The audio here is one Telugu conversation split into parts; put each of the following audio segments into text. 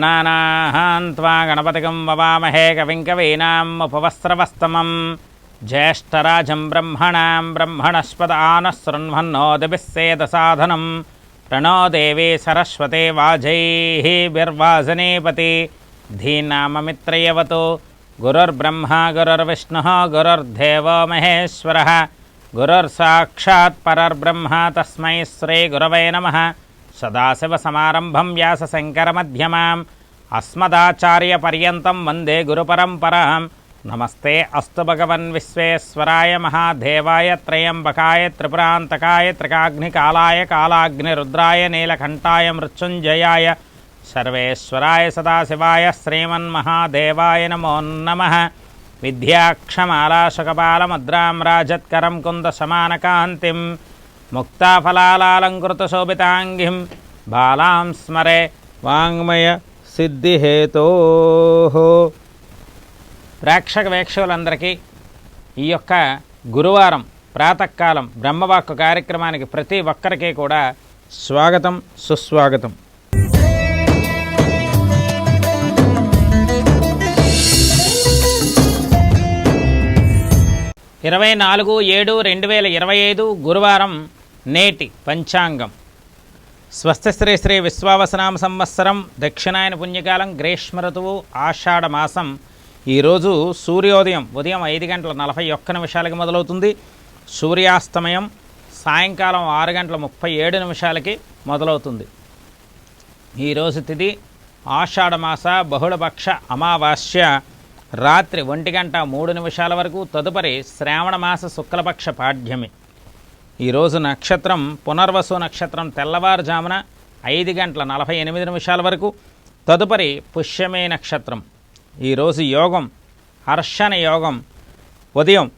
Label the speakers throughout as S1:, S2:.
S1: ఓం గణానాహాన్వా గణపతిగం వవామహే కవిం కవీనాం ఉపవస్త్రవస్తమం జ్యేష్ఠరాజం బ్రహ్మణాం బ్రహ్మణస్పద ఆనశృణ్వన్నోదిభిస్సేదసాధనం ప్రణో దేవీ సరస్వతే వాజైర్వాజనేపతి ధీనామమిత్రయవతు గురుర్బ్రహ్మ గురుర్విష్ణు గురుర్దేవో మహేశ్వర గురుర్సాక్షాత్ పరర్బ్రహ్మ తస్మై శ్రీ గురవే నమ సదాశివసమారంభం వ్యాసశంకరమధ్యమాం. అస్మదాచార్యపర్యంతం వందే గురుపరంపరాం. నమస్తే అస్తు భగవన్ విశ్వేశ్వరాయ మహాదేవాయ త్రయంబకాయ త్రిపురాంతకాయ త్రికాగ్నికాలాయ కాలాగ్నిరుద్రాయ నీలకంఠాయ మృత్యుంజయాయ. సర్వేశ్వరాయ సదాశివాయ శ్రీమన్మహాదేవాయ నమో నమ. విద్యాక్షమాలాశకపాలముద్రాం రాజత్కరం కుందసమానకాంతిం ముక్తాఫలాలంకృతశోభితాంగిం బాలాం స్మరే వాంగ్మయ సిద్ధిహేతో ప్రేక్షక వేక్షకులందరికీ ఈ యొక్క గురువారం ప్రాతకాలం బ్రహ్మవాక్కు కార్యక్రమానికి ప్రతి ఒక్కరికి కూడా స్వాగతం సుస్వాగతం. ఇరవై నాలుగు ఏడు రెండు వేల ఇరవై ఐదు గురువారం నేటి పంచాంగం. స్వస్థశ్రీ శ్రీ విశ్వావసనామ సంవత్సరం దక్షిణాయన పుణ్యకాలం గ్రీష్మ ఋతువు ఆషాఢమాసం ఈరోజు సూర్యోదయం ఉదయం ఐదు గంటల నలభై ఒక్క నిమిషాలకి మొదలవుతుంది. సూర్యాస్తమయం సాయంకాలం ఆరు గంటల ముప్పై ఏడు నిమిషాలకి మొదలవుతుంది. ఈరోజు తిది ఆషాఢమాస బహుళపక్ష అమావాస్య. రాత్రి ఒంటి గంట మూడు నిమిషాల వరకు తదుపరి శ్రావణమాస శుక్లపక్ష పాఠ్యమి ఈరోజు నక్షత్రం పునర్వసు నక్షత్రం తెల్లవారుజామున ఐదు గంటల నలభై ఎనిమిది నిమిషాల వరకు. తదుపరి పుష్యమే నక్షత్రం. ఈరోజు యోగం హర్షణ యోగం. ఉదయం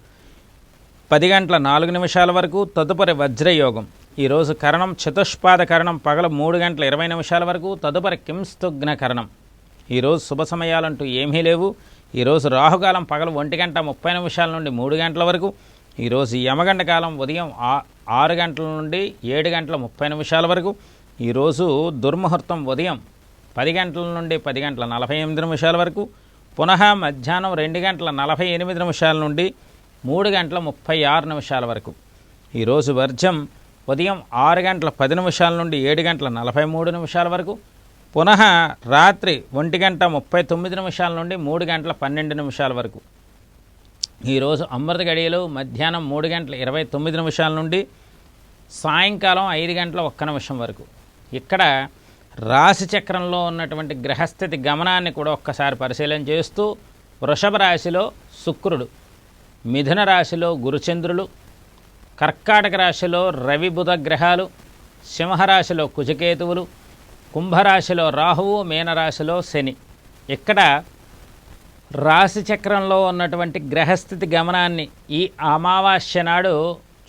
S1: పది గంటల నాలుగు నిమిషాల వరకు తదుపరి వజ్రయోగం. ఈరోజు కరణం చతుష్పాద కరణం పగల మూడు గంటల ఇరవై నిమిషాల వరకు తదుపరి కింస్తుగ్న కరణం. ఈరోజు శుభ సమయాలంటూ ఏమీ లేవు. ఈరోజు రాహుకాలం పగలు ఒంటి గంట ముప్పై నిమిషాల నుండి మూడు గంటల వరకు. ఈరోజు యమగంట కాలం ఉదయం ఆరు గంటల నుండి ఏడు గంటల ముప్పై నిమిషాల వరకు. ఈరోజు దుర్ముహూర్తం ఉదయం పది గంటల నుండి పది గంటల నలభై ఎనిమిది నిమిషాల వరకు. పునః మధ్యాహ్నం రెండు గంటల నలభై ఎనిమిది నిమిషాల నుండి మూడు గంటల ముప్పై ఆరు నిమిషాల వరకు. ఈరోజు వర్జం ఉదయం ఆరు గంటల పది నిమిషాల నుండి ఏడు గంటల నలభై మూడు నిమిషాల వరకు. పునః రాత్రి ఒంటి గంట ముప్పై తొమ్మిది నిమిషాల నుండి మూడు గంటల పన్నెండు నిమిషాల వరకు. ఈరోజు అమృత గడియలు మధ్యాహ్నం మూడు గంటల ఇరవై తొమ్మిది నిమిషాల నుండి సాయంకాలం ఐదు గంటల ఒక్క నిమిషం వరకు. ఇక్కడ రాశి చక్రంలో ఉన్నటువంటి గ్రహస్థితి గమనాన్ని కూడా ఒక్కసారి పరిశీలన చేస్తూ వృషభ రాశిలో శుక్రుడు మిథున రాశిలో గురుచంద్రులు కర్కాటక రాశిలో రవి బుధ గ్రహాలు సింహరాశిలో కుజకేతువులు కుంభరాశిలో రాహువు మీనరాశిలో శని. ఇక్కడ రాశి చక్రంలో ఉన్నటువంటి గ్రహస్థితి గమనాన్ని ఈ అమావాస్య నాడు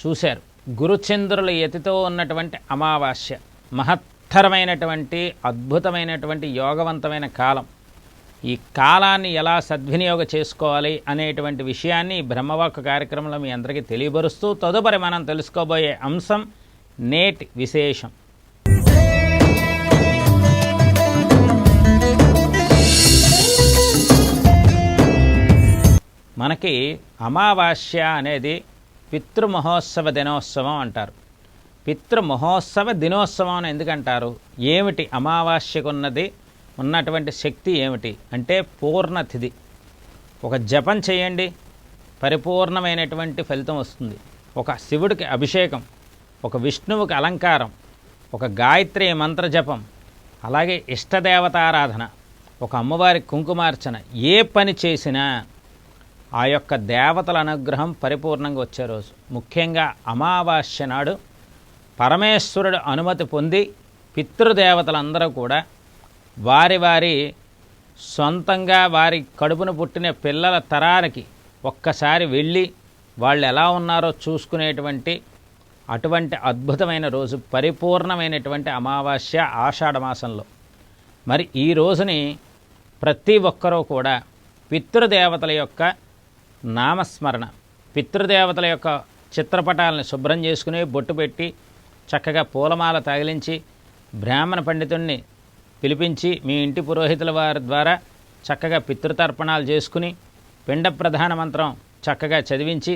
S1: చూశారు. గురుచంద్రుల యతితో ఉన్నటువంటి అమావాస్య. మహత్తరమైనటువంటి అద్భుతమైనటువంటి యోగవంతమైన కాలం. ఈ కాలాన్ని ఎలా సద్వినియోగం చేసుకోవాలి అనేటువంటి విషయాన్ని బ్రహ్మవాక్ కార్యక్రమంలో మీ అందరికీ తెలియబరుస్తూ తదుపరి మనం తెలుసుకోబోయే అంశం నేటి విశేషం. మనకి అమావాస్య అనేది పితృమహోత్సవ దినోత్సవం అంటారు. పితృమహోత్సవ దినోత్సవం అని ఎందుకంటారు? ఏమిటి అమావాస్యకున్నది? ఉన్నటువంటి శక్తి ఏమిటి? అంటే పూర్ణతిథి. ఒక జపం చేయండి పరిపూర్ణమైనటువంటి ఫలితం వస్తుంది. ఒక శివుడికి అభిషేకం ఒక విష్ణువుకి అలంకారం ఒక గాయత్రి మంత్ర జపం అలాగే ఇష్టదేవతారాధన ఒక అమ్మవారి కుంకుమార్చన ఏ పని చేసినా ఆ యొక్క దేవతల అనుగ్రహం పరిపూర్ణంగా వచ్చే రోజు. ముఖ్యంగా అమావాస్య నాడు పరమేశ్వరుడు అనుమతి పొంది పితృదేవతలందరూ కూడా వారి వారి సొంతంగా వారి కడుపున పుట్టిన పిల్లల తరానికి ఒక్కసారి వెళ్ళి వాళ్ళు ఎలా ఉన్నారో చూసుకునేటువంటి అటువంటి అద్భుతమైన రోజు పరిపూర్ణమైనటువంటి అమావాస్య ఆషాఢ మాసంలో. మరి ఈ రోజుని ప్రతి ఒక్కరూ కూడా పితృదేవతల యొక్క నామస్మరణ. పితృదేవతల యొక్క చిత్రపటాలను శుభ్రం చేసుకుని బొట్టు పెట్టి చక్కగా పూలమాల తగిలించి బ్రాహ్మణ పండితుణ్ణి పిలిపించి మీ ఇంటి పురోహితుల వారి ద్వారా చక్కగా పితృతర్పణాలు చేసుకుని పిండ ప్రధాన మంత్రం చక్కగా చదివించి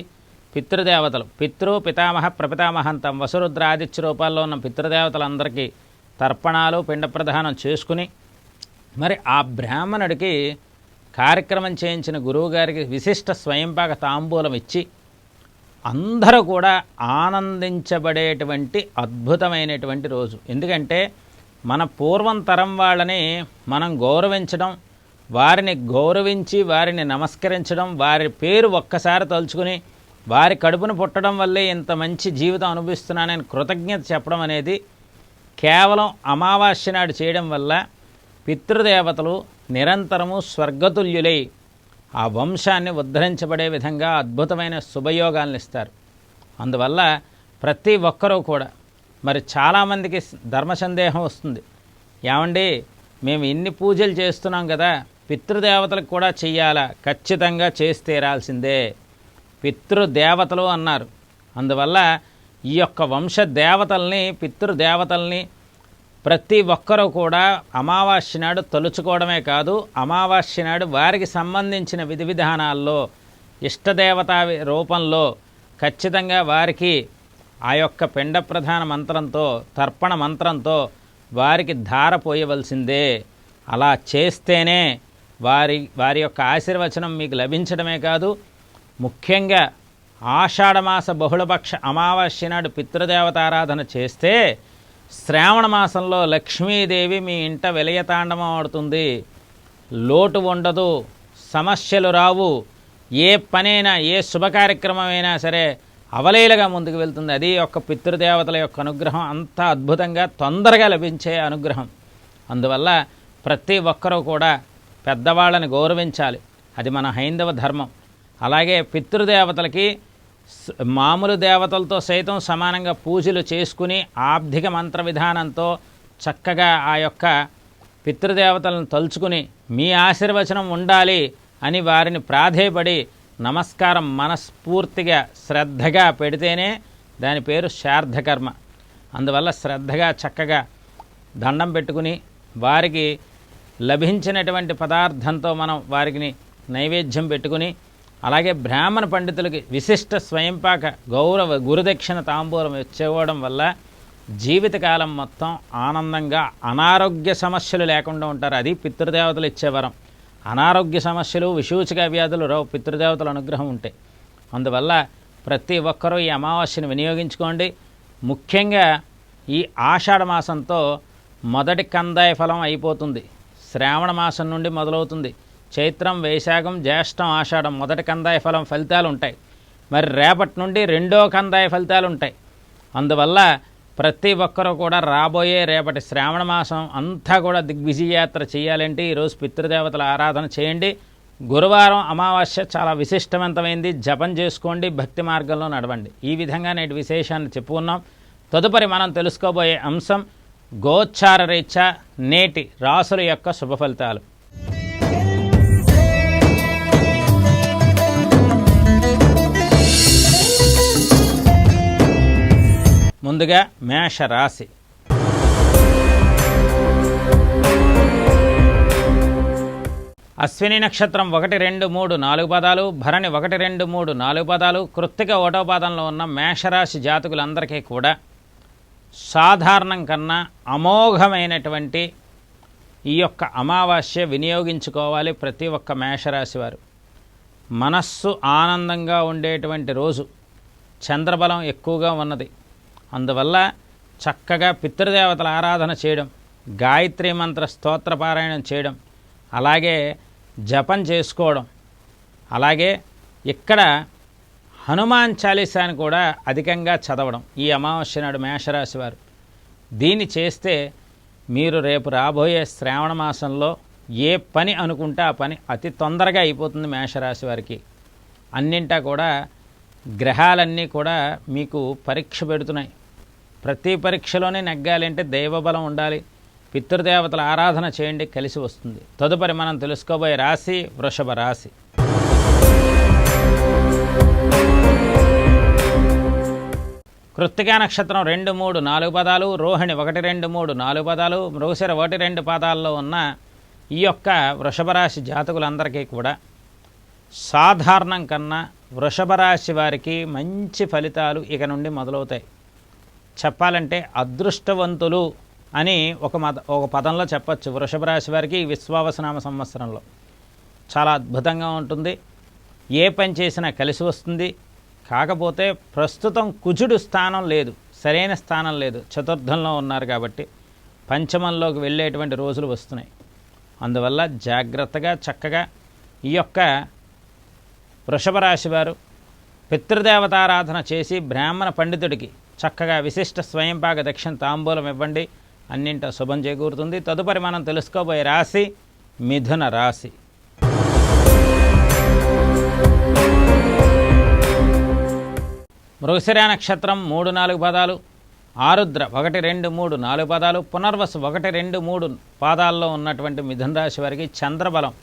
S1: పితృదేవతలు పితృ పితామహ ప్రపితామహంతం వసురుద్రాదిత్య రూపాల్లో ఉన్న పితృదేవతలందరికీ తర్పణాలు పిండ ప్రధానం చేసుకుని మరి ఆ బ్రాహ్మణుడికి కార్యక్రమం చేయించిన గురువుగారికి విశిష్ట స్వయంపాక తాంబూలం ఇచ్చి అందరూ కూడా ఆనందించబడేటువంటి అద్భుతమైనటువంటి రోజు. ఎందుకంటే మన పూర్వం తరం వాళ్ళని మనం గౌరవించడం వారిని గౌరవించి వారిని నమస్కరించడం వారి పేరు ఒక్కసారి తలుచుకుని వారి కడుపును పుట్టడం వల్లే ఇంత మంచి జీవితం అనుభవిస్తున్నానని కృతజ్ఞత చెప్పడం అనేది కేవలం అమావాస్య నాడు చేయడం వల్ల పితృదేవతలు నిరంతరము స్వర్గతుల్యులై ఆ వంశాన్ని ఉద్ధరించబడే విధంగా అద్భుతమైన శుభయోగాలను ఇస్తారు. అందువల్ల ప్రతి ఒక్కరూ కూడా మరి చాలామందికి ధర్మ సందేహం వస్తుంది. ఏమండి? మేము ఇన్ని పూజలు చేస్తున్నాం కదా పితృదేవతలకు కూడా చెయ్యాలా? ఖచ్చితంగా చేసి తీరాల్సిందే. పితృదేవతలు అన్నారు. అందువల్ల ఈ యొక్క వంశ దేవతల్ని పితృదేవతల్ని ప్రతి ఒక్కరూ కూడా అమావాస్య నాడు తలుచుకోవడమే కాదు అమావాస్య నాడు వారికి సంబంధించిన విధి విధానాల్లో ఇష్టదేవత రూపంలో ఖచ్చితంగా వారికి ఆ యొక్క పిండ ప్రధాన మంత్రంతో తర్పణ మంత్రంతో వారికి ధార పోయవలసిందే అలా చేస్తేనే వారి వారి యొక్క ఆశీర్వచనం మీకు లభించడమే కాదు ముఖ్యంగా ఆషాఢమాస బహుళపక్ష అమావాస్య నాడు పితృదేవతారాధన చేస్తే శ్రావణ మాసంలో లక్ష్మీదేవి మీ ఇంట విలయతాండవం ఆడుతుంది. లోటు ఉండదు సమస్యలు రావు. ఏ పనైనా ఏ శుభకార్యక్రమమైనా సరే అవలీలగా ముందుకు వెళ్తుంది. అది యొక్క పితృదేవతల యొక్క అనుగ్రహం. అంత అద్భుతంగా తొందరగా లభించే అనుగ్రహం. అందువల్ల ప్రతి ఒక్కరూ కూడా పెద్దవాళ్ళని గౌరవించాలి. అది మన హైందవ ధర్మం. అలాగే పితృదేవతలకి మామూలు దేవతలతో సైతం సమానంగా పూజలు చేసుకుని ఆబ్ధిక మంత్ర విధానంతో చక్కగా ఆ యొక్క పితృదేవతలను తలుచుకుని మీ ఆశీర్వచనం ఉండాలి అని వారిని ప్రాధేయపడి నమస్కారం మనస్ఫూర్తిగా శ్రద్ధగా పెడితేనే దాని పేరు శార్ధకర్మ. అందువల్ల శ్రద్ధగా చక్కగా దండం పెట్టుకుని వారికి లభించినటువంటి పదార్థంతో మనం వారికి నైవేద్యం పెట్టుకుని అలాగే బ్రాహ్మణ పండితులకి విశిష్ట స్వయంపాక గౌరవ గురుదక్షిణ తాంబూలం ఇచ్చేవడం వల్ల జీవితకాలం మొత్తం ఆనందంగా అనారోగ్య సమస్యలు లేకుండా ఉంటారు. అది పితృదేవతలు ఇచ్చేవరం అనారోగ్య సమస్యలు విషూచిక వ్యాధులు రావు. పితృదేవతల అనుగ్రహం ఉంటాయి అందువల్ల ప్రతి ఒక్కరూ ఈ అమావాస్యను వినియోగించుకోండి. ముఖ్యంగా ఈ ఆషాఢ మాసంతో మొదటి కందాయ ఫలం అయిపోతుంది. శ్రావణ మాసం నుండి మొదలవుతుంది. చైత్రం వైశాఖం జ్యేష్టం ఆషాఢం మొదటి కందాయ ఫలం ఫలితాలు ఉంటాయి మరి రేపటి నుండి రెండో కందాయ ఫలితాలు ఉంటాయి అందువల్ల ప్రతి ఒక్కరూ కూడా రాబోయే రేపటి శ్రావణ మాసం అంతా కూడా దిగ్విజయయాత్ర చేయాలంటే ఈరోజు పితృదేవతల ఆరాధన చేయండి. గురువారం అమావాస్య చాలా విశిష్టవంతమైంది. జపం చేసుకోండి భక్తి మార్గంలో నడవండి. ఈ విధంగా నేటి విశేషాన్ని చెప్పుకున్నాం తదుపరి మనం తెలుసుకోబోయే అంశం గోచార రీత్యా నేటి రాసుల యొక్క శుభ ఫలితాలు. ముందుగా మేషరాశి అశ్విని నక్షత్రం ఒకటి రెండు మూడు నాలుగు పదాలు భరణి ఒకటి రెండు మూడు నాలుగు పదాలు కృత్తిక ఒకటో పాదంలో ఉన్న మేషరాశి జాతకులందరికీ కూడా సాధారణం కన్నా అమోఘమైనటువంటి ఈ యొక్క అమావాస్య వినియోగించుకోవాలి ప్రతి ఒక్క మేషరాశి వారు. మనస్సు ఆనందంగా ఉండేటువంటి రోజు. చంద్రబలం ఎక్కువగా ఉన్నది. అందువల్ల చక్కగా పితృదేవతల ఆరాధన చేయడం గాయత్రి మంత్ర స్తోత్ర పారాయణం చేయడం అలాగే జపం చేసుకోవడం అలాగే ఇక్కడ హనుమాన్ చాలీసాని కూడా అధికంగా చదవడం ఈ అమావాస్య నాడు మేషరాశి వారు. దీన్ని చేస్తే మీరు రేపు రాబోయే శ్రావణ మాసంలో ఏ పని అనుకుంటే ఆ పని అతి తొందరగా అయిపోతుంది మేషరాశి వారికి. అన్నింటా కూడా గ్రహాలన్నీ కూడా మీకు పరీక్ష పెడుతున్నాయి. ప్రతి పరీక్షలోనే నెగ్గాలంటే దైవబలం ఉండాలి. పితృదేవతల ఆరాధన చేయండి కలిసి వస్తుంది. తదుపరి మనం తెలుసుకోబోయే రాశి వృషభ రాశి. కృత్తికా నక్షత్రం రెండు మూడు నాలుగు పదాలు రోహిణి ఒకటి రెండు మూడు నాలుగు పదాలు మృగశిర ఒకటి రెండు పదాల్లో ఉన్న ఈ యొక్క వృషభ రాశి జాతకులందరికీ కూడా సాధారణం కన్నా వృషభ రాశి వారికి మంచి ఫలితాలు ఇక నుండి మొదలవుతాయి. చెప్పాలంటే అదృష్టవంతులు అని ఒక మత ఒక పదంలో చెప్పచ్చు. వృషభ రాశి వారికి ఈ విశ్వావసనామ సంవత్సరంలో చాలా అద్భుతంగా ఉంటుంది. ఏ పని చేసినా కలిసి వస్తుంది. కాకపోతే ప్రస్తుతం కుజుడు స్థానం లేదు సరైన స్థానం లేదు. చతుర్థంలో ఉన్నారు కాబట్టి పంచమంలోకి వెళ్ళేటువంటి రోజులు వస్తున్నాయి. అందువల్ల జాగ్రత్తగా చక్కగా ఈ యొక్క వృషభ రాశి వారు పితృదేవతారాధన చేసి బ్రాహ్మణ పండితుడికి చక్కగా విశిష్ట స్వయంపాక దక్షిణ తాంబూలం ఇవ్వండి. అన్నింట శుభం చేకూరుతుంది. తదుపరి మనం తెలుసుకోబోయే రాశి మిథున రాశి. మృగశిర నక్షత్రం మూడు నాలుగు పదాలు. ఆరుద్ర ఒకటి రెండు మూడు నాలుగు పదాలు. పునర్వసు ఒకటి రెండు మూడు పాదాల్లో ఉన్నటువంటి మిథున రాశి వారికి చంద్రబలం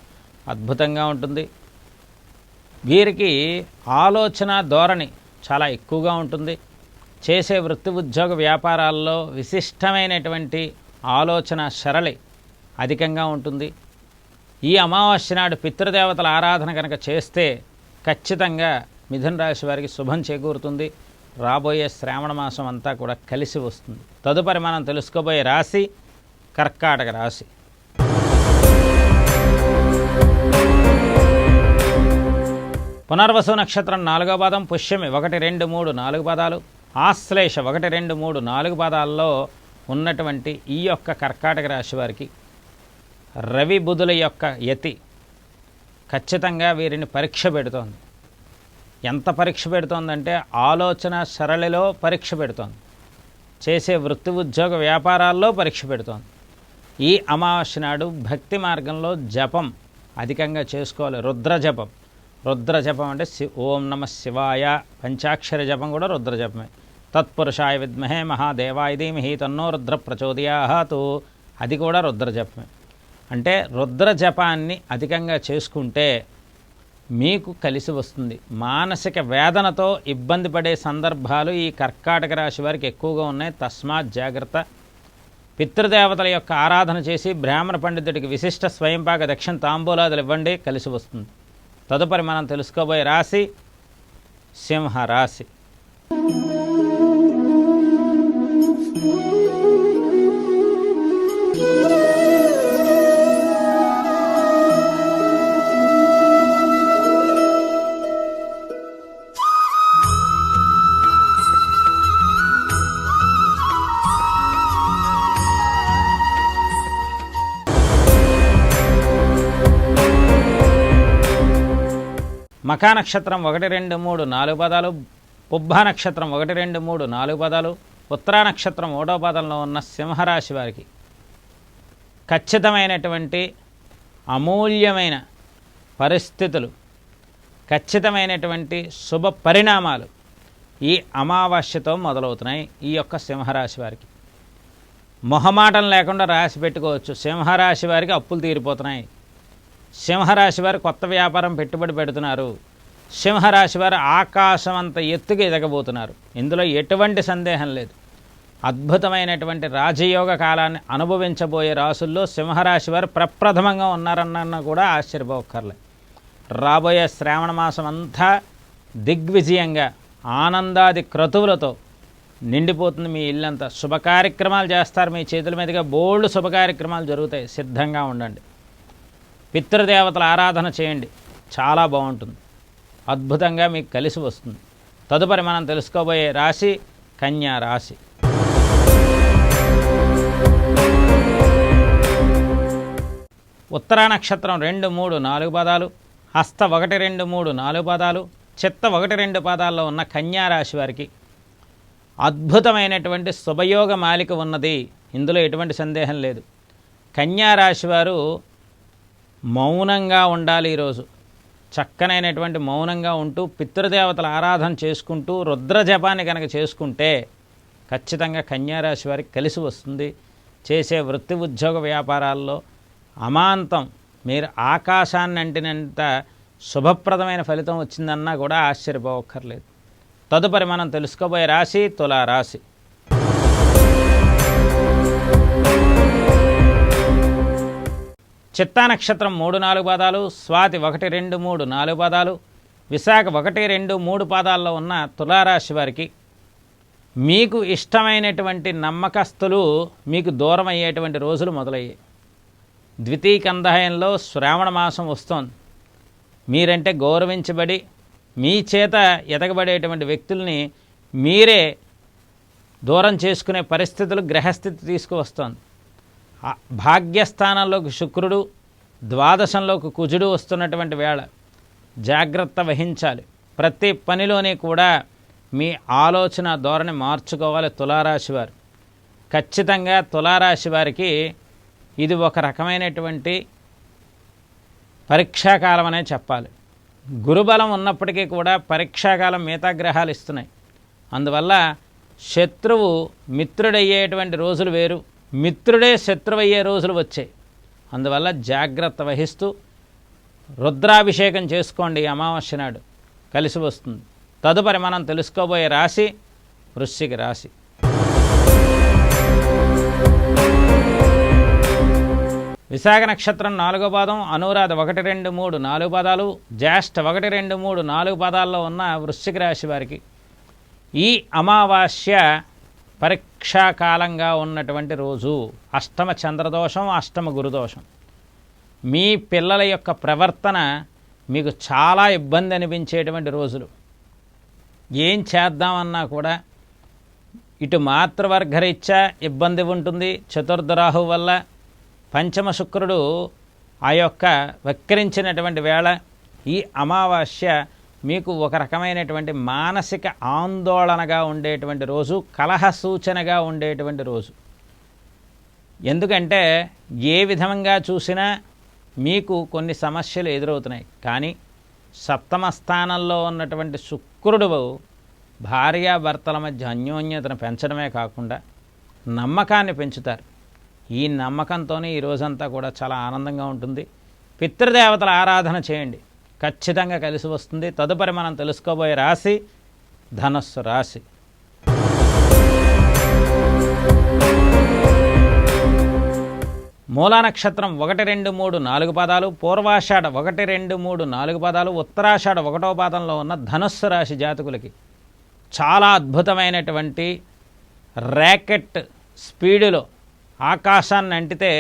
S1: అద్భుతంగా ఉంటుంది. వీరికి ఆలోచన ధోరణి చాలా ఎక్కువగా ఉంటుంది. చేసే వృత్తి ఉద్యోగ వ్యాపారాల్లో విశిష్టమైనటువంటి ఆలోచన సరళి అధికంగా ఉంటుంది. ఈ అమావాస్య నాడు పితృదేవతల ఆరాధన కనుక చేస్తే ఖచ్చితంగా మిథున రాశి వారికి శుభం చేకూరుతుంది. రాబోయే శ్రావణ మాసం అంతా కూడా కలిసి వస్తుంది. తదుపరి మనం తెలుసుకోబోయే రాశి కర్కాటక రాశి. పునర్వసు నక్షత్రం నాలుగో పాదం పుష్యమి ఒకటి రెండు మూడు నాలుగు పదాలు. ఆశ్లేష ఒకటి రెండు మూడు నాలుగు పదాల్లో ఉన్నటువంటి ఈ యొక్క కర్కాటక రాశి వారికి రవి బుధుల యొక్క యతి ఖచ్చితంగా వీరిని పరీక్ష పెడుతోంది. ఎంత పరీక్ష పెడుతోందంటే ఆలోచన సరళిలో పరీక్ష పెడుతోంది. చేసే వృత్తి ఉద్యోగ వ్యాపారాల్లో పరీక్ష పెడుతోంది. ఈ అమావాస్య నాడు భక్తి మార్గంలో జపం అధికంగా చేసుకోవాలి. రుద్ర జపం రుద్ర జపం అంటే శి ఓం నమ శివాయ. పంచాక్షర జపం కూడా రుద్ర జపమే తత్పురుషాయ విద్మహే మహాదేవాయ ధీమహి తన్నో రుద్ర ప్రచోదయాహాతు. అది కూడా రుద్ర జపమే అంటే రుద్ర జపాన్ని అధికంగా చేసుకుంటే మీకు కలిసి వస్తుంది. మానసిక వేదనతో ఇబ్బంది పడే సందర్భాలు ఈ కర్కాటక రాశి వారికి ఎక్కువగా ఉన్నాయి. తస్మాత్ జాగ్రత్త. పితృదేవతల యొక్క ఆరాధన చేసి బ్రాహ్మణ పండితుడికి విశిష్ట స్వయంపాక దక్షిణ తాంబూలాదులు ఇవ్వండి కలిసి వస్తుంది. తదుపరి మనం తెలుసుకోబోయే రాశి సింహ రాశి మకా నక్షత్రం ఒకటి రెండు మూడు నాలుగు పదాలు పుబ్బ నక్షత్రం ఒకటి రెండు మూడు నాలుగు పదాలు ఉత్తరా నక్షత్రం ఒకటో పదంలో ఉన్న సింహరాశి వారికి ఖచ్చితమైనటువంటి అమూల్యమైన పరిస్థితులు ఖచ్చితమైనటువంటి శుభ పరిణామాలు ఈ అమావాస్యతో మొదలవుతున్నాయి ఈ యొక్క సింహరాశి వారికి. మొహమాటం లేకుండా రాసి పెట్టుకోవచ్చు. సింహరాశి వారికి అప్పులు తీరిపోతున్నాయి. సింహరాశి వారు కొత్త వ్యాపారం పెట్టుబడి పెడుతున్నారు. సింహరాశి వారు ఆకాశం అంత ఎత్తుకు ఎదగబోతున్నారు. ఇందులో ఎటువంటి సందేహం లేదు. అద్భుతమైనటువంటి రాజయోగ కాలాన్ని అనుభవించబోయే రాసుల్లో సింహరాశి వారు ప్రప్రథమంగా ఉన్నారన్న కూడా ఆశ్చర్యపోకర్లే రాబోయే శ్రావణ మాసం అంతా దిగ్విజయంగా ఆనందాది క్రతువులతో నిండిపోతుంది మీ ఇల్లంతా. శుభ కార్యక్రమాలు చేస్తారు మీ చేతుల మీదుగా బోల్డ్ శుభ కార్యక్రమాలు జరుగుతాయి. సిద్ధంగా ఉండండి. పితృదేవతల ఆరాధన చేయండి. చాలా బాగుంటుంది. అద్భుతంగా మీకు కలిసి వస్తుంది. తదుపరి మనం తెలుసుకోబోయే రాశి కన్యా రాశి. ఉత్తరా నక్షత్రం రెండు మూడు నాలుగు పదాలు. హస్త ఒకటి రెండు మూడు నాలుగు పదాలు. చిత్త ఒకటి రెండు పాదాల్లో ఉన్న కన్యా రాశి వారికి అద్భుతమైనటువంటి శుభయోగ మాలిక ఉన్నది. ఇందులో ఎటువంటి సందేహం లేదు. కన్యా రాశి వారు మౌనంగా ఉండాలి ఈరోజు. చక్కనైనటువంటి మౌనంగా ఉంటూ పితృదేవతల ఆరాధన చేసుకుంటూ రుద్ర జపాన్ని కనుక చేసుకుంటే ఖచ్చితంగా కన్యారాశి వారికి కలిసి వస్తుంది. చేసే వృత్తి ఉద్యోగ వ్యాపారాల్లో అమాంతం మీరు ఆకాశాన్ని అంటినంత శుభప్రదమైన ఫలితం వచ్చిందన్నా కూడా ఆశ్చర్యపోవక్కర్లేదు. తదుపరి మనం తెలుసుకోబోయే రాశి తులారాశి. చిత్తా నక్షత్రం మూడు నాలుగు పాదాలు స్వాతి ఒకటి రెండు మూడు నాలుగు పాదాలు విశాఖ ఒకటి రెండు మూడు పాదాల్లో ఉన్న తులారాశి వారికి మీకు ఇష్టమైనటువంటి నమ్మకస్తులు మీకు దూరం అయ్యేటువంటి రోజులు మొదలయ్యాయి. ద్వితీకందాయంలో శ్రావణ మాసం వస్తోంది. మీరంటే గౌరవించబడి మీ చేత ఎదగబడేటువంటి వ్యక్తుల్ని మీరే దూరం చేసుకునే పరిస్థితులు గ్రహస్థితి తీసుకువస్తోంది. భాగ్యస్థానంలోకి శుక్రుడు ద్వాదశంలోకి కుజుడు వస్తున్నటువంటి వేళ జాగ్రత్త వహించాలి. ప్రతి పనిలోనే కూడా మీ ఆలోచన ధోరణి మార్చుకోవాలి తులారాశి వారు. ఖచ్చితంగా తులారాశి వారికి ఇది ఒక రకమైనటువంటి పరీక్షాకాలం అనే చెప్పాలి. గురుబలం ఉన్నప్పటికీ కూడా పరీక్షాకాలం మిగతా గ్రహాలు ఇస్తున్నాయి. అందువల్ల శత్రువు మిత్రుడయ్యేటువంటి రోజులు వేరు. మిత్రుడే శత్రువయ్యే రోజులు వచ్చాయి. అందువల్ల జాగ్రత్త వహిస్తూ రుద్రాభిషేకం చేసుకోండి అమావాస్య నాడు. కలిసి వస్తుంది. తదుపరి మనం తెలుసుకోబోయే రాశి వృశ్చిక రాశి. విశాఖ నక్షత్రం నాలుగో పాదం అనురాధ ఒకటి రెండు మూడు నాలుగు పదాలు జ్యేష్ఠ ఒకటి రెండు మూడు నాలుగు పదాల్లో ఉన్న వృశ్చిక రాశి వారికి ఈ అమావాస్య పరి పరీక్షాకాలంగా ఉన్నటువంటి రోజు అష్టమ చంద్రదోషం అష్టమ గురుదోషం. మీ పిల్లల యొక్క ప్రవర్తన మీకు చాలా ఇబ్బంది అనిపించేటువంటి రోజులు. ఏం చేద్దామన్నా కూడా ఇటు మాతృవర్గరీత్యా ఇబ్బంది ఉంటుంది. చతుర్థరాహు వల్ల పంచమ శుక్రుడు ఆ యొక్క వక్రించినటువంటి వేళ ఈ అమావాస్య మీకు ఒక రకమైనటువంటి మానసిక ఆందోళనగా ఉండేటువంటి రోజు కలహ సూచనగా ఉండేటువంటి రోజు. ఎందుకంటే ఏ విధంగా చూసినా మీకు కొన్ని సమస్యలు ఎదురవుతున్నాయి. కానీ సప్తమ స్థానంలో ఉన్నటువంటి శుక్రుడు భార్యాభర్తల మధ్య అన్యోన్యతను పెంచడమే కాకుండా నమ్మకాన్ని పెంచుతారు. ఈ నమ్మకంతోనే ఈ రోజంతా కూడా చాలా ఆనందంగా ఉంటుంది. పితృదేవతల ఆరాధన చేయండి. ఖచ్చితంగా కలిసి వస్తుంది. తదుపరి మనం తెలుసుకోబోయే రాశి ధనస్సు రాశి. మూలా నక్షత్రం ఒకటి రెండు మూడు నాలుగు పదాలు పూర్వాషాఢ ఒకటి రెండు మూడు నాలుగు పదాలు ఉత్తరాషాఢ ఒకటో పాదంలో ఉన్న ధనుస్సు రాశి జాతకులకి చాలా అద్భుతమైనటువంటి ర్యాకెట్ స్పీడులో ఆకాశాన్ని అంటితే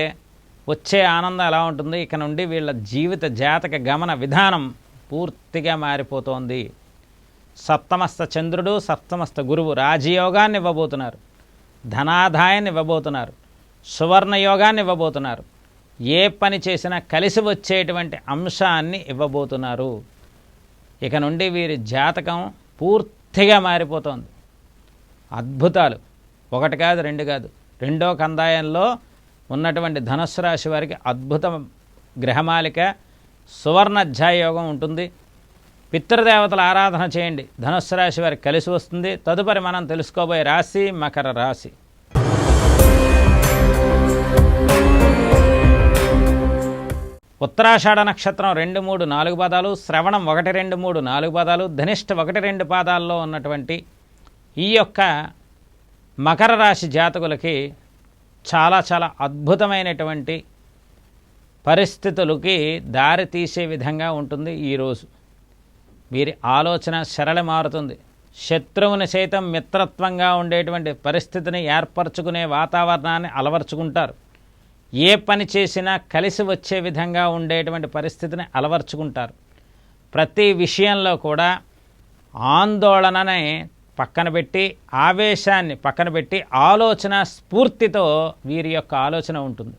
S1: వచ్చే ఆనందం ఎలా ఉంటుంది? ఇక నుండి వీళ్ళ జీవిత జాతక గమన విధానం పూర్తిగా మారిపోతోంది. సప్తమస్త చంద్రుడు సప్తమస్త గురువు రాజయోగాన్ని ఇవ్వబోతున్నారు. ధనాదాయాన్ని ఇవ్వబోతున్నారు. సువర్ణ యోగాన్ని ఇవ్వబోతున్నారు. ఏ పని చేసినా కలిసి వచ్చేటువంటి అంశాన్ని ఇవ్వబోతున్నారు. ఇక నుండి వీరి జాతకం పూర్తిగా మారిపోతోంది. అద్భుతాలు. ఒకటి కాదు రెండు కాదు. రెండో కందాయంలో ఉన్నటువంటి ధనుస్సు రాశి వారికి అద్భుత గ్రహమాలిక సువర్ణాధ్యాయ యోగం ఉంటుంది. పితృదేవతల ఆరాధన చేయండి. ధనుస్సు రాశి వారికి కలిసి వస్తుంది. తదుపరి మనం తెలుసుకోబోయే రాశి మకర రాశి. ఉత్తరాషాఢ నక్షత్రం రెండు మూడు నాలుగు పాదాలు శ్రవణం ఒకటి రెండు మూడు నాలుగు పాదాలు ధనిష్ట ఒకటి రెండు పాదాల్లో ఉన్నటువంటి ఈ యొక్క మకర రాశి జాతకులకి చాలా చాలా అద్భుతమైనటువంటి పరిస్థితులకి దారి తీసే విధంగా ఉంటుంది ఈరోజు వీరి ఆలోచన సరళ మారుతుంది. శత్రువుని సైతం మిత్రత్వంగా ఉండేటువంటి పరిస్థితిని ఏర్పరచుకునే వాతావరణాన్ని అలవర్చుకుంటారు. ఏ పని చేసినా కలిసి వచ్చే విధంగా ఉండేటువంటి పరిస్థితిని అలవర్చుకుంటారు. ప్రతి విషయంలో కూడా ఆందోళనని పక్కన పెట్టి ఆవేశాన్ని పక్కన పెట్టి ఆలోచన స్ఫూర్తితో వీరి యొక్క ఆలోచన ఉంటుంది.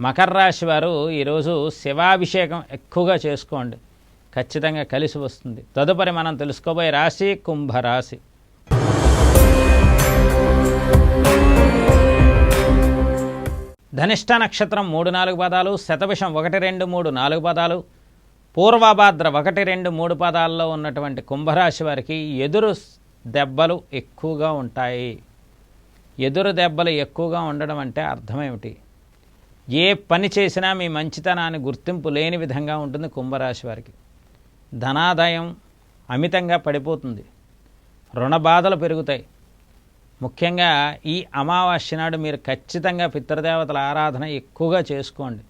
S1: మకర రాశి వారు ఈరోజు శివాభిషేకం ఎక్కువగా చేసుకోండి. ఖచ్చితంగా కలిసి వస్తుంది. తదుపరి మనం తెలుసుకోబోయే రాశి కుంభరాశి. ధనిష్ట నక్షత్రం మూడు నాలుగు పదాలు శతభిషం ఒకటి రెండు మూడు నాలుగు పదాలు పూర్వభాద్ర ఒకటి రెండు మూడు పదాల్లో ఉన్నటువంటి కుంభరాశి వారికి ఎదురు దెబ్బలు ఎక్కువగా ఉంటాయి. ఎదురు దెబ్బలు ఎక్కువగా ఉండడం అంటే అర్థమేమిటి ఏ పని చేసినా మీ మంచితనాన్ని గుర్తింపు లేని విధంగా ఉంటుంది కుంభరాశి వారికి. ధనాదాయం అమితంగా పడిపోతుంది. రుణ బాధలు పెరుగుతాయి. ముఖ్యంగా ఈ అమావాస్య నాడు మీరు ఖచ్చితంగా పితృదేవతల ఆరాధన ఎక్కువగా చేసుకోండి.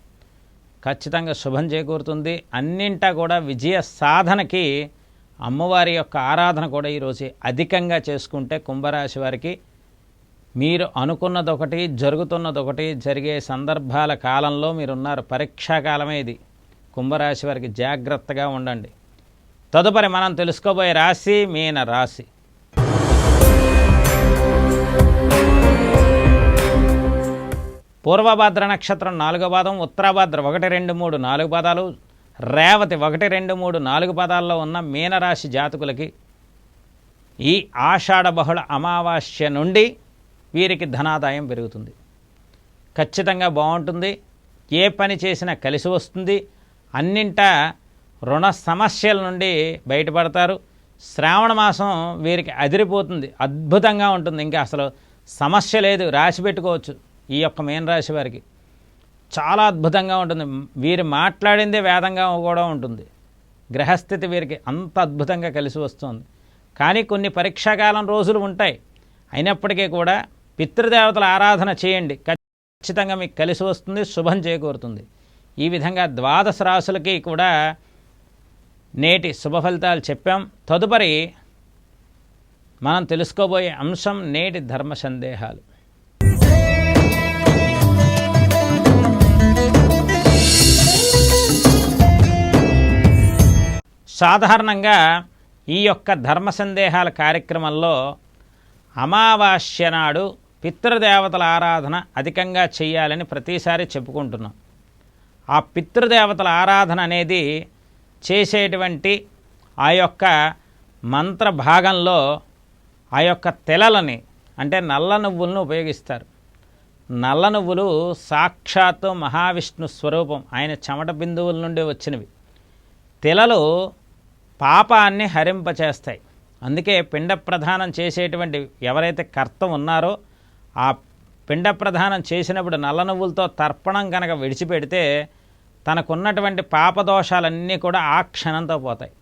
S1: ఖచ్చితంగా శుభం చేకూరుతుంది. అన్నింటా కూడా విజయ సాధనకి అమ్మవారి యొక్క ఆరాధన కూడా ఈరోజు అధికంగా చేసుకుంటే కుంభరాశి వారికి మీరు అనుకున్నదొకటి జరుగుతున్నదొకటి జరిగే సందర్భాల కాలంలో మీరున్నారు. పరీక్షాకాలమే ఇది. కుంభరాశి వారికి జాగ్రత్తగా ఉండండి. తదుపరి మనం తెలుసుకోబోయే రాశి మీన రాశి. పూర్వభద్ర నక్షత్రం నాలుగో పాదం ఉత్తరాభద్ర ఒకటి రెండు మూడు నాలుగు పదాలు రేవతి ఒకటి రెండు మూడు నాలుగు పదాల్లో ఉన్న మీనరాశి జాతకులకి ఈ ఆషాఢ బహుళ అమావాస్య నుండి వీరికి ధనాదాయం పెరుగుతుంది. ఖచ్చితంగా బాగుంటుంది. ఏ పని చేసినా కలిసి వస్తుంది. అన్నింటా రుణ సమస్యల నుండి బయటపడతారు. శ్రావణ మాసం వీరికి అదిరిపోతుంది. అద్భుతంగా ఉంటుంది. ఇంకా అసలు సమస్య లేదు. రాసి పెట్టుకోవచ్చు ఈ యొక్క మీన రాశి వారికి. చాలా అద్భుతంగా ఉంటుంది. వీరు మాట్లాడిందే వేదంగా కూడా ఉంటుంది. గ్రహస్థితి వీరికి అంత అద్భుతంగా కలిసి వస్తుంది. కానీ కొన్ని పరీక్షాకాలం రోజులు ఉంటాయి. అయినప్పటికీ కూడా పితృదేవతల ఆరాధన చేయండి. ఖచ్చితంగా మీకు కలిసి వస్తుంది శుభం చేకూరుతుంది. ఈ విధంగా ద్వాదశ రాశులకి కూడా నేటి శుభ ఫలితాలు చెప్పాం. తదుపరి మనం తెలుసుకోబోయే అంశం నేటి ధర్మ సందేహాలు. సాధారణంగా ఈ యొక్క ధర్మ సందేహాల కార్యక్రమంలో అమావాస్య నాడు పితృదేవతల ఆరాధన అధికంగా చేయాలని ప్రతిసారి చెప్పుకుంటున్నాం. ఆ పితృదేవతల ఆరాధన అనేది చేసేటువంటి ఆ యొక్క మంత్ర భాగంలో ఆ యొక్క తెలలని అంటే నల్ల నువ్వులను ఉపయోగిస్తారు. నల్ల నువ్వులు సాక్షాత్తు మహావిష్ణు స్వరూపం ఆయన చెమట బిందువుల నుండి వచ్చినవి. తెలలు పాపాన్ని హరింపచేస్తాయి. అందుకే పిండ ప్రధానం చేసేటువంటి ఎవరైతే కర్త ఉన్నారో ఆ పిండ ప్రధానం చేసినప్పుడు నల్ల నువ్వులతో తర్పణం కనుక విడిచిపెడితే తనకున్నటువంటి పాపదోషాలన్నీ కూడా ఆ క్షణంతో పోతాయి.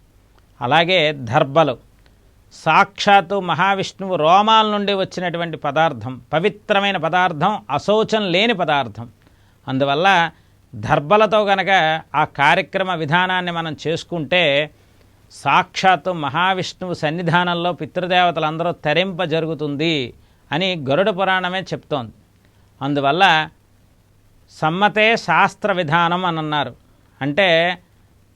S1: అలాగే దర్భలు సాక్షాత్తు మహావిష్ణువు రోమాల నుండి వచ్చినటువంటి పదార్థం పవిత్రమైన పదార్థం అశోచం లేని పదార్థం. అందువల్ల దర్భలతో గనక ఆ కార్యక్రమ విధానాన్ని మనం చేసుకుంటే సాక్షాత్తు మహావిష్ణువు సన్నిధానంలో పితృదేవతలందరూ తెరింప జరుగుతుంది అని గరుడ పురాణమే చెప్తోంది. అందువల్ల సమ్మతే శాస్త్ర విధానం అని అన్నారు. అంటే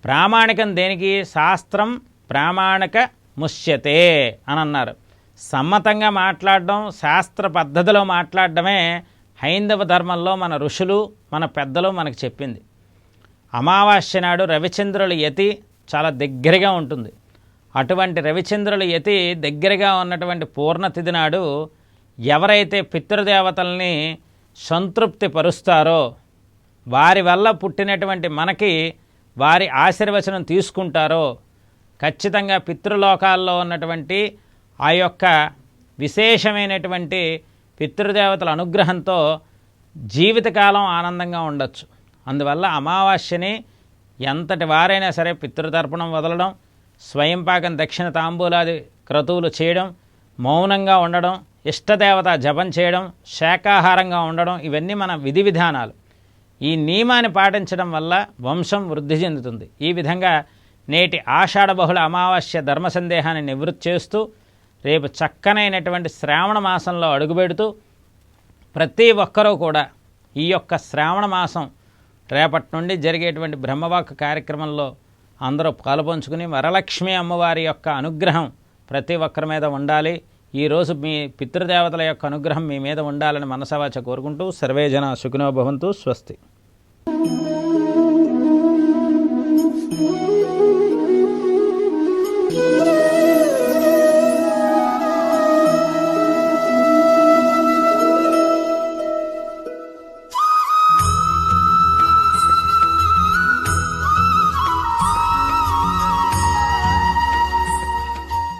S1: ప్రామాణికం దేనికి? శాస్త్రం ప్రామాణిక ముష్యతే అని అన్నారు. సమ్మతంగా మాట్లాడడం శాస్త్ర పద్ధతిలో మాట్లాడడమే హైందవ ధర్మంలో మన ఋషులు మన పెద్దలు మనకు చెప్పింది. అమావాస్య నాడు రవిచంద్రుల యతి చాలా దగ్గరగా ఉంటుంది. అటువంటి రవిచంద్రుల యతి దగ్గరగా ఉన్నటువంటి పూర్ణతిథి నాడు ఎవరైతే పితృదేవతల్ని సంతృప్తి పరుస్తారో వారి వల్ల పుట్టినటువంటి మనకి వారి ఆశీర్వచనం తీసుకుంటారో ఖచ్చితంగా పితృలోకాల్లో ఉన్నటువంటి ఆ యొక్క విశేషమైనటువంటి పితృదేవతల అనుగ్రహంతో జీవితకాలం ఆనందంగా ఉండొచ్చు. అందువల్ల అమావాస్యని ఎంతటి వారైనా సరే పితృతర్పణం వదలడం స్వయంపాకం దక్షిణ తాంబూలాది క్రతువులు చేయడం మౌనంగా ఉండడం ఇష్టదేవత జపం చేయడం శాకాహారంగా ఉండడం ఇవన్నీ మన విధి విధానాలు. ఈ నియమాన్ని పాటించడం వల్ల వంశం వృద్ధి చెందుతుంది. ఈ విధంగా నేటి ఆషాఢ బహుళ అమావాస్య ధర్మ సందేహాన్ని నివృత్తి చేస్తూ రేపు చక్కనైనటువంటి శ్రావణ మాసంలో అడుగుపెడుతూ ప్రతి ఒక్కరూ కూడా ఈ యొక్క శ్రావణ మాసం రేపటి నుండి జరిగేటువంటి బ్రహ్మవాక్ కార్యక్రమంలో అందరూ పాలుపంచుకుని వరలక్ష్మి అమ్మవారి యొక్క అనుగ్రహం ప్రతి ఒక్కరి మీద ఉండాలి. ఈరోజు మీ పితృదేవతల యొక్క అనుగ్రహం మీ మీద ఉండాలని మనసవాచ కోరుకుంటూ సర్వేజన సుఖినో భవంతు స్వస్తి.